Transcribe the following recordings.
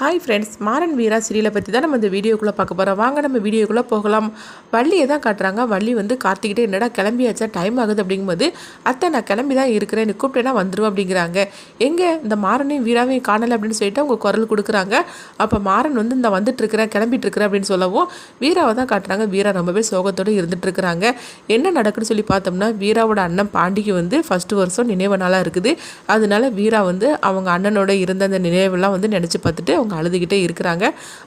Hi friends Maran வீரா சீரியலை பற்றி தான் நம்ம இந்த வீடியோக்குள்ளே பார்க்க போகிறோம் வாங்க நம்ம வீடியோக்குள்ளே போகலாம். வள்ளியை தான் காட்டுறாங்க. வள்ளி வந்து கார்த்திக்கிட்டே என்னடா கிளம்பியாச்சா? டைம் ஆகுது அப்படிங்கும்போது அத்தை நான் கிளம்பி தான் இருக்கிறேன். நீ கூப்பிட்டேன்னா வந்துருவோம் அப்படிங்கிறாங்க. எங்கே? இந்த மாறனையும் வீராவையும் காணலை அப்படின்னு சொல்லிட்டு அவங்க குரல் கொடுக்குறாங்க. அப்போ மாறன் வந்து இந்த வந்துட்டுருக்கிறேன் கிளம்பிட்டுருக்கிறேன் அப்படின்னு சொல்லவும் வீராவை தான் காட்டுறாங்க. வீரா ரொம்பவே சோகத்தோடு இருந்துகிட்ருக்குறாங்க என்ன நடக்குன்னு சொல்லி பார்த்தோம்னா வீராவோட அண்ணன் பாண்டிக்கு வந்து ஃபஸ்ட்டு வருஷம் நினைவு நாளாக இருக்குது. அதனால வீரா வந்து அவங்க அண்ணனோட இருந்த அந்த நினைவெல்லாம் வந்து நினச்சி பார்த்துட்டு அவங்க அழுதுகிட்டே இருக்கிறாங்க.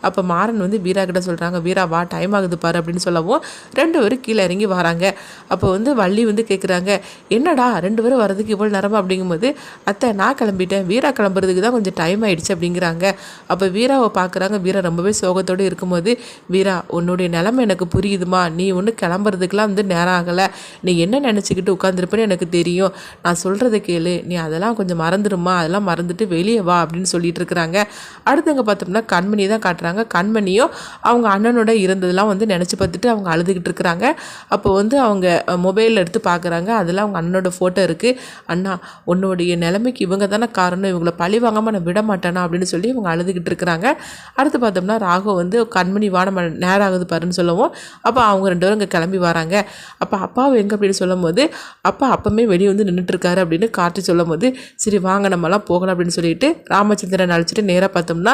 அப்போ மாறன் வந்து வீரா கிட்ட சொல்கிறாங்க வீரா வா டைம் ஆகுது பாரு அப்படின்னு சொல்லவும் ரெண்டு பேரும் கீழே இறங்கி வராங்க. அப்போ வந்து வள்ளி வந்து கேட்குறாங்க என்னடா ரெண்டு பேரும் வரதுக்கு இவ்வளோ நேரமா? அப்படிங்கும்போது அத்தை நான் கிளம்பிட்டேன். வீரா கிளம்புறதுக்கு தான் கொஞ்சம் டைம் ஆயிடுச்சு அப்படிங்கிறாங்க. அப்போ வீராவை பார்க்குறாங்க வீரா ரொம்பவே சோகத்தோடு இருக்கும்போது வீரா உன்னுடைய நிலமை எனக்கு புரியுதுமா. நீ ஒன்று கிளம்புறதுக்கெலாம் வந்து நேரம் ஆகலை. நீ என்ன நினச்சிக்கிட்டு உட்காந்துருப்பேன்னு எனக்கு தெரியும். நான் சொல்கிறத கேளு. நீ அதெல்லாம் கொஞ்சம் மறந்துடுமா? அதெல்லாம் மறந்துட்டு வெளியே வா அப்படின்னு சொல்லிட்டு இருக்கிறாங்க. அடுத்தவங்க பார்த்தோம்னா கண்மணி தான் காட்டுறாங்க. கண்மணியும் அவங்க அண்ணனோட இருந்ததெல்லாம் வந்து நினச்சி பார்த்துட்டு அவங்க அழுதுகிட்டு இருக்கிறாங்க. அப்போ வந்து அவங்க மொபைலில் எடுத்து பார்க்குறாங்க. அதில் அவங்க அண்ணனோட ஃபோட்டோ இருக்குது அண்ணா உன்னுடைய நிலைமைக்கு இவங்க தானே காரணம். இவங்கள பழி வாங்காமல் நான் விட மாட்டேனா? அப்படின்னு சொல்லி இவங்க அழுதுகிட்டு இருக்கிறாங்க. அடுத்து பார்த்தோம்னா ராகவ் வந்து கண்மணி வாட நேரம் ஆகுது பாருன்னு சொல்லவும். அப்போ அவங்க ரெண்டு பேரும் இங்கே கிளம்பி வராங்க. அப்போ அப்பாவை எங்கே? அப்படின்னு சொல்லும் போது அப்பா அப்பமே வெளியே வந்து நின்றுட்டுருக்காரு அப்படின்னு காட்டி சொல்லும் போது சரி வாங்க நம்மலாம் போகலாம் அப்படின்னு சொல்லிட்டு ராமச்சந்திரன் அழைச்சிட்டு நேராக பார்த்தோம்னா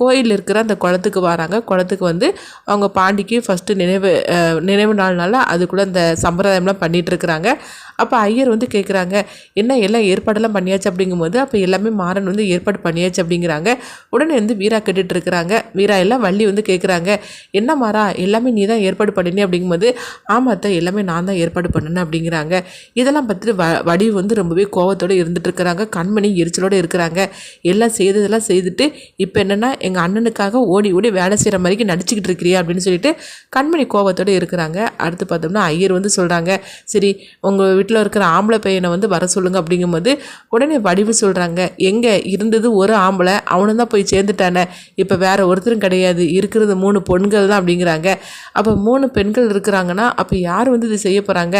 கோயில் இருக்கிற அந்த குளத்துக்கு வராங்க. குளத்துக்கு வந்து அவங்க பாண்டிக்கு ஃபஸ்ட்டு நினைவு நினைவு நாள்னால அதுக்குள்ளே அந்த சம்பிரதாயம்லாம் பண்ணிகிட்ருக்குறாங்க அப்போ ஐயர் வந்து கேட்குறாங்க என்ன எல்லாம் ஏற்பாடெல்லாம் பண்ணியாச்சு? அப்படிங்கும்போது அப்போ எல்லாமே மாறன் வந்து ஏற்பாடு பண்ணியாச்சு அப்படிங்கிறாங்க. உடனே வந்து வீரா கேட்டுட்ருக்குறாங்க வீரா எல்லாம் வள்ளி வந்து கேட்குறாங்க என்ன மாறா எல்லாமே நீ தான் ஏற்பாடு பண்ணினே அப்படிங்கும்போது ஆமாத்த எல்லாமே நான் தான் ஏற்பாடு பண்ணினேன் அப்படிங்கிறாங்க. இதெல்லாம் பார்த்துட்டு வ வடிவு வந்து ரொம்பவே கோவத்தோடு இருந்துட்டு இருக்கிறாங்க. கண்மணி எரிச்சலோடு இருக்கிறாங்க. எல்லாம் செய்ததெல்லாம் செய்துட்டு இப்போ என்னென்னா எங்கள் அண்ணனுக்காக ஓடி ஓடி வேலை செய்கிற மாதிரிக்கு நடிச்சுக்கிட்டு இருக்கிறியா அப்படின்னு சொல்லிட்டு கண்மணி கோவத்தோடு இருக்கிறாங்க. அடுத்து பார்த்தோம்னா ஐயர் வந்து சொல்கிறாங்க சரி உங்கள் வீட்டில் இருக்கிற ஆம்பளை பையனை வந்து வர சொல்லுங்கள் அப்படிங்கும்போது உடனே வடிவு சொல்கிறாங்க எங்கே இருந்தது ஒரு ஆம்பளை அவனும் தான் போய் சேர்ந்துட்டானே இப்போ வேறு ஒருத்தரும் கிடையாது இருக்கிறது மூணு பொண்கள் தான். அப்படிங்கிறாங்க. அப்போ மூணு பெண்கள் இருக்கிறாங்கன்னா அப்போ யார் வந்து இது செய்ய போகிறாங்க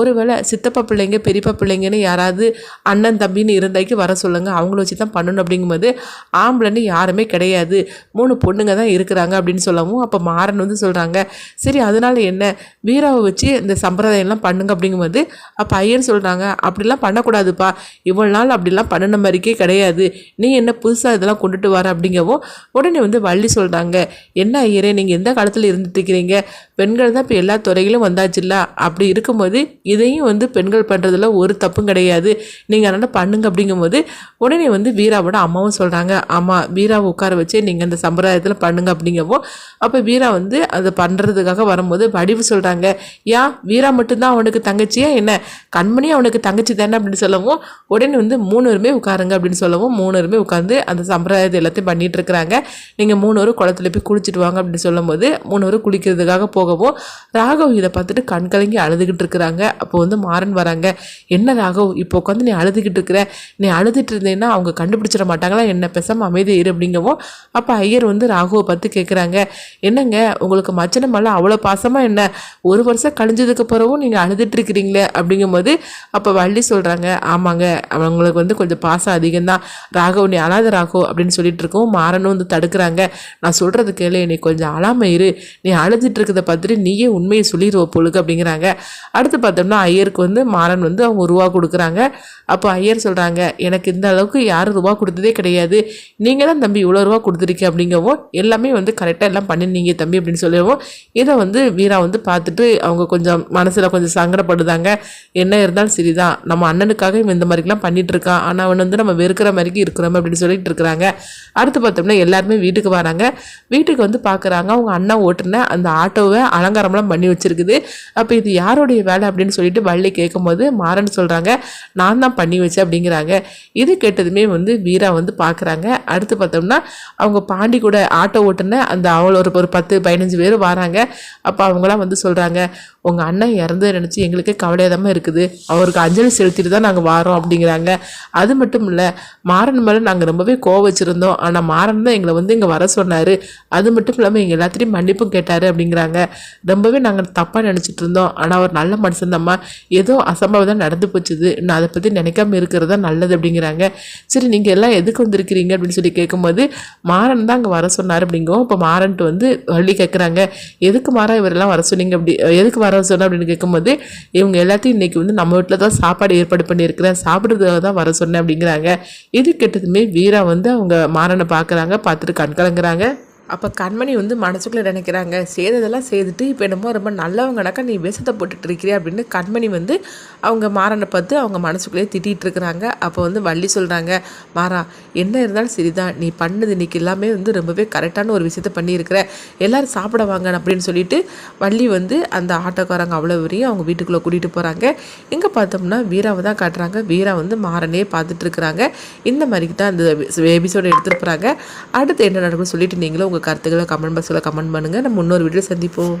ஒருவேளை சித்தப்பா பிள்ளைங்க பெரியப்பா பிள்ளைங்கன்னு யாராவது அண்ணன் தம்பின்னு இருந்தாக்கி வர சொல்லுங்கள் அவங்கள வச்சு தான் பண்ணணும் அப்படிங்கும்போது ஆம்பளைன்னு யாருமே கிடையாது. மூணு பொண்ணுங்க தான் இருக்கிறாங்க அப்படின்னு சொல்லவும் அப்போ மாறன் வந்து சொல்கிறாங்க சரி அதனால் என்ன? வீராவை வச்சு இந்த சம்பிரதாயம்லாம் பண்ணுங்க அப்படிங்கும்போது அப்போ ஐயன் சொல்கிறாங்க அப்படிலாம் பண்ணக்கூடாதுப்பா. இவ்வளோ நாள் அப்படிலாம் பண்ணின மாதிரிக்கே கிடையாது. நீ என்ன புதுசாக இதெல்லாம் கொண்டுட்டு வர? அப்படிங்கவும் உடனே வந்து வள்ளி சொல்கிறாங்க என்ன ஐயரே நீங்கள் எந்த காலத்தில் இருந்துட்டு இருக்கிறீங்க? பெண்கள் தான் இப்போ எல்லா துறையிலும் வந்தாச்சுல்ல? அப்படி இருக்கும்போது இதையும் வந்து பெண்கள் பண்ணுறதுல ஒரு தப்பும் கிடையாது. நீங்கள் அதனால் பண்ணுங்க அப்படிங்கும்போது உடனே வந்து வீராவோட அம்மாவும் சொல்கிறாங்க ஆமாம் வீராவை உட்கார வச்சு நீங்கள் அந்த சம்பிரதாயத்தில் பண்ணுங்க அப்படிங்கவோ அப்போ வீரா வந்து அதை பண்ணுறதுக்காக வரும்போது வடிவு சொல்கிறாங்க ஏன் வீரா மட்டும்தான் அவனுக்கு தங்கச்சியா என்ன? கண்மணி அவனுக்கு தங்கச்சி தானே? அப்படின்னு சொல்லவும் உடனே வந்து மூணு பேருமே உட்காருங்க அப்படின்னு சொல்லவும் மூணு பேருமே உட்காந்து அந்த சம்பிரதாயத்தை எல்லாத்தையும் பண்ணிட்டு இருக்கிறாங்க. நீங்கள் மூணு பேரும் குளத்துல போய் குளிச்சுட்டு வாங்க அப்படின்னு சொல்லும்போது மூணு குளிக்கிறதுக்காக போகவும் ராகவ் இதை பார்த்துட்டு கண் கலங்கி அழுதுகிட்டு இருக்கிறாங்க. அப்போ வந்து மாறன் வராங்க என்ன ராகவ் இப்போ உட்காந்து நீ அழுதுகிட்டு இருக்கிற? நீ அழுதுட்டு இருந்தேன்னா அவங்க கண்டுபிடிச்சிட மாட்டாங்களா? என்ன பேசாமல் அமைதி இரு அப்படிங்கவும் அப்போ ஐயர் வந்து ராகுவை பார்த்து கேட்குறாங்க என்னங்க உங்களுக்கு மச்சனமெல்லாம் அவ்வளோ பாசமாக என்ன? ஒரு வருஷம் கழிஞ்சதுக்கு பிறகும் நீங்கள் அழுதுட்டுருக்கிறீங்களே அப்படிங்கும்போது அப்போ வள்ளி சொல்கிறாங்க ஆமாங்க அவங்களுக்கு வந்து கொஞ்சம் பாசம் அதிகம்தான். ராகவ் நீ அழாத ராகவ் அப்படின்னு சொல்லிட்டு இருக்கோம் மாறனும் வந்து தடுக்கிறாங்க. நான் சொல்கிறது கேளு நீ கொஞ்சம் அழாம இரு. நீ அழுதுட்டு இருக்கிறத பார்த்துட்டு நீயே உண்மையை சொல்லிடுவ பொழுது அப்படிங்கிறாங்க. அடுத்து பார்த்தோம்னா ஐயருக்கு வந்து மாறன் வந்து அவங்க ரூபா கொடுக்குறாங்க. அப்போ ஐயர் சொல்கிறாங்க எனக்கு இந்த அளவுக்கு யாரும் ரூபா கொடுத்ததே கிடையாது. நீங்கள் தான் தம்பி இவ்வளோ ரூபா கொடுத்துருக்கீங்க அப்படிங்கவும் எல்லாமே வந்து கரெக்டாக எல்லாம் பண்ணிருந்தீங்க தம்பி அப்படின்னு சொல்லவும் இதை வந்து வீரா வந்து பார்த்துட்டு அவங்க கொஞ்சம் மனசில் கொஞ்சம் சங்கடப்படுதாங்க. என்ன இருந்தாலும் சரிதான். நம்ம அண்ணனுக்காக இவன் இந்த மாதிரிலாம் பண்ணிட்டு இருக்கான் ஆனால் அவன் வந்து நம்ம வெறுக்கிற மாதிரிக்கு இருக்கிறோம் அப்படின்னு சொல்லிட்டு இருக்கிறாங்க. அடுத்து பார்த்தோம்னா எல்லாருமே வீட்டுக்கு வராங்க. வீட்டுக்கு வந்து பார்க்குறாங்க அவங்க அண்ணன் ஓட்டுன அந்த ஆட்டோவை அலங்காரம்லாம் பண்ணி வச்சிருக்குது. அப்போ இது யாருடைய வேலை அப்படின்னு சொல்லிட்டு வள்ளி கேட்கும்போது மாறன் சொல்கிறாங்க நான் தான் பண்ணி வச்சேன் அப்படிங்கிறாங்க. இது கேட்டதுமே வந்து வீரா வந்து பார்க்குறாங்க அடுத்து பார்த்தோம்னா அவங்க அவங்க பாண்டி கூட ஆட்டோ ஓட்டுன அந்த அவள் ஒரு ஒரு பத்து பதினஞ்சு பேர் வராங்க. அப்போ அவங்களாம் வந்து சொல்கிறாங்க உங்கள் அண்ணன் இறந்து நினச்சி எங்களுக்கே கவலையாதமாக இருக்குது. அவருக்கு அஞ்சலி செலுத்திட்டு தான் நாங்கள் வாரோம் அப்படிங்கிறாங்க. அது மட்டும் இல்லை மாறன் மேலே நாங்கள் ரொம்பவே கோவம் வச்சுருந்தோம். ஆனால் மாறன் தான் எங்களை வந்து இங்கே வர சொன்னார். அது மட்டும் இல்லாமல் எங்கள் எல்லாத்தையும் மன்னிப்பும் கேட்டார் அப்படிங்கிறாங்க. ரொம்பவே நாங்கள் தப்பாக நினச்சிட்டு இருந்தோம். ஆனால் அவர் நல்ல மனுஷன்தாம்மா ஏதோ அசம்பவம் நடந்து போச்சுது. நான் அதை பற்றி நினைக்காம இருக்கிறது தான் நல்லது அப்படிங்கிறாங்க. சரி நீங்கள் எல்லாம் எதுக்கு வந்திருக்கிறீங்க அப்படின்னு சொல்லி கேட்கும்போது மா மாறன் தான் அங்கே வர சொன்னார் அப்படிங்கவும் இப்போ மாறன்ட்டு வந்து வள்ளி கேட்குறாங்க எதுக்கு மாறா இவரெல்லாம் வர சொன்னீங்க அப்படி எதுக்கு வர சொன்ன அப்படின்னு கேட்கும்போது இவங்க எல்லாத்தையும் இன்றைக்கி வந்து நம்ம வீட்டில் தான் சாப்பாடு ஏற்பாடு பண்ணியிருக்கிறேன். சாப்பிட்றதுக்காக தான் வர சொன்னேன் அப்படிங்கிறாங்க. இது கெட்டதுமே வீரா வந்து அவங்க மாறனை பார்க்குறாங்க பார்த்துட்டு கண்கலங்கிறாங்க. அப்போ கண்மணி வந்து மனசுக்குள்ளே நினைக்கிறாங்க செய்ததெல்லாம் செய்துட்டு இப்போ என்னமோ ரொம்ப நல்லவங்கனாக்கா நீ விஷத்தை போட்டுட்டு இருக்கிறியா? அப்படின்னு கண்மணி வந்து அவங்க மாறனை பார்த்து அவங்க மனசுக்குள்ளேயே திட்டிகிட்டு இருக்கிறாங்க. அப்போ வந்து வள்ளி சொல்கிறாங்க மாறா என்ன இருந்தாலும் சரிதான். நீ பண்ணது இன்னைக்கு எல்லாமே வந்து ரொம்பவே கரெக்டான ஒரு விஷயத்த பண்ணியிருக்கிற. எல்லோரும் சாப்பிட வாங்க அப்படின்னு சொல்லிட்டு வள்ளி வந்து அந்த ஆட்டோக்காரங்க அவ்வளோ வரையும் அவங்க வீட்டுக்குள்ளே கூட்டிகிட்டு போகிறாங்க இங்கே பார்த்தோம்னா வீராவை தான் காட்டுறாங்க. வீரா வந்து மாறனே பார்த்துட்டு இருக்கிறாங்க. இந்த மாதிரிக்கு தான் அந்த எபிசோடு எடுத்துருப்பாங்க அடுத்து என்ன நடக்கும்னு சொல்லிட்டு நீங்களும் உங்கள் கருத்துக்களை கமெண்ட் பாக்ஸில் கமெண்ட் பண்ணுங்கள் நம்ம இன்னொரு வீடியோ சந்திப்போம்.